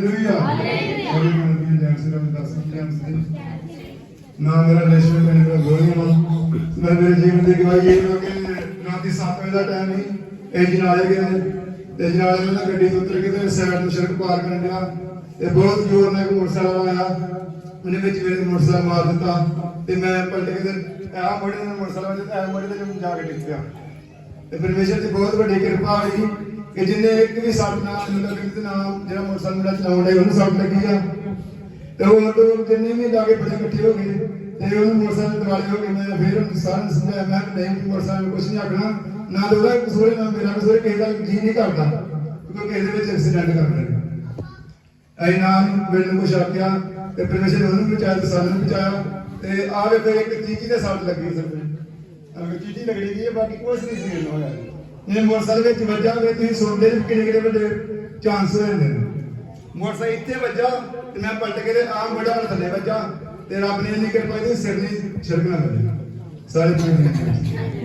Hallelujah hallelujah ਜੈ ਸ੍ਰੀ ਰਾਮ ਦਾਸ ਜੈ ਸ੍ਰੀ ਨਾ ਮੇਰਾ ਨੈਸ਼ਨਲ ਪਿੰਡ ਦਾ ਗੋਲੀਆਂ ਮੈਂ ਮੇਰੇ ਜੀਵਨ ਦੀ ਗਵਾਹੀ ਇਹ ਹੋ ਕਿ ਨਾ ਦੀ 7 ਵਜੇ ਦਾ ਟਾਈਮ ਹੀ ਇਹ ਜਨਾਲੇ ਗਏ ਨੇ ਤੇ ਜਨਾਲੇ ਨੂੰ ਨਾ ਗੱਡੀ ਤੋਂ ਉਤਰ ਕੇ ਤੇ ਸਾਈਡ ਨੂੰ ਸੜਕ ਪਾਰ ਕਰਨ ਗਿਆ ਤੇ ਬਹੁਤ ਜ਼ੋਰ ਨਾਲ ਇੱਕ ਮੋਟਰਸਾਈਕਲ ਆਇਆ ਉਹਨੇ ਵਿੱਚ ਮੇਰੇ ਮੋਟਰਸਾਈਕਲ ਮਾਰ ਦਿੱਤਾ ਤੇ ਮੈਂ ਪਲਟ ਕੇ ਤੇ ਆ ਮੋੜੇ ਨਾਲ ਮੋਟਰਸਾਈਕਲ ਤੇ ਆ ਮੋੜੇ ਤੇ ਜਾ ਕੇ ਡਿੱਗ ਪਿਆ ਤੇ ਪਰਮੇਸ਼ਰ ਦੀ ਬਹੁਤ ਵੱਡੀ ਕਿਰਪਾ ਹੋਈ ਕਿ ਜਿੰਨੇ ਇੱਕ ਵੀ ਸੱਟ ਨਾ ਮਤਲਬ ਕਿ ਨਾਮ ਜਿਹੜਾ ਮੋਟਰਸਾਈਕਲ ਮੇਰਾ ਚਲਾਉਣ ਡਿਆ, ਉਹਨੂੰ ਸੱਟ ਲੱਗੀ ਆ। ਤੇ ਉਹ ਮਤਲਬ ਜਿੰਨੇ ਵੀ ਲਾਗੇ ਬੜੇ ਇਕੱਠੇ ਹੋ ਗਏ। ਤੇ ਉਹਨੂੰ ਮੋਟਰਸਾਈਕਲ ਦਿਵਾਲੇ ਹੋ ਗਏ। ਮੈਂ ਫਿਰ ਉਹਨੂੰ ਸਾਰਿਆਂ ਸਮਝਾਇਆ, ਮੈਂ ਕਿ ਨਹੀਂ, ਮੋਟਰਸਾਈਕਲ ਕੁਝ ਨਹੀਂ ਆਖਣਾ। ਨਾ ਤਾਂ ਉਹਦਾ ਨਾ ਮੇਰਾ ਕਸੂਰ ਕਿਸੇ ਦਾ ਜੀ ਨਹੀਂ ਕਰਦਾ। ਕਿਉਂਕਿ ਕਿਸੇ ਦੇ ਵਿੱਚ ਐਕਸੀਡੈਂਟ ਕਰ ਐ ਨਾਮ ਮੈਨੂੰ ਕੁਛ ਆਖਿਆ ਤੇ ਪਰਮੇਸ਼ਰ ਉਹਨੂੰ ਬਚਾਇਆ ਤੇ ਸਾਨੂੰ ਬਚਾਇਆ ਤੇ ਆ ਵੇ ਇੱਕ ਚੀਚੀ ਦੇ ਸੱਟ ਲੱਗੀ ਸਰ ਅਗਰ ਚੀਚੀ ਲੱਗਣੀ ਗਈ ਬਾਕੀ ਕੁਝ ਨਹੀਂ ਸੀ ਹੋਇਆ। ਇਹ ਮੋਟਰਸਾਈਕਲ ਵਿੱਚ ਵੱਜਾ ਵੇ, ਤੁਸੀਂ ਸੁਣਦੇ ਨੇ ਕਿੰਨੇ ਕਿੰਨੇ ਵੱਡੇ ਚਾਂਸ ਹੋ ਜਾਂਦੇ ਨੇ। ਮੋਟਰਸਾਈਕਲ ਇੱਥੇ ਵੱਜਾ ਤੇ ਮੈਂ ਪਲਟ ਕੇ ਤੇ ਆਮ ਬੜਾ ਨਾਲ ਥੱਲੇ ਵੱਜਾ ਤੇ ਰੱਬ ਨੇ ਇੰਨੀ ਕਿਰਪਾ ਕੀਤੀ, ਸਿਰ ਨਹੀਂ ਛਿੜਕਣਾ ਲੱਗਾ ਸਾਰੇ ਪਿੰਡ ਨੇ।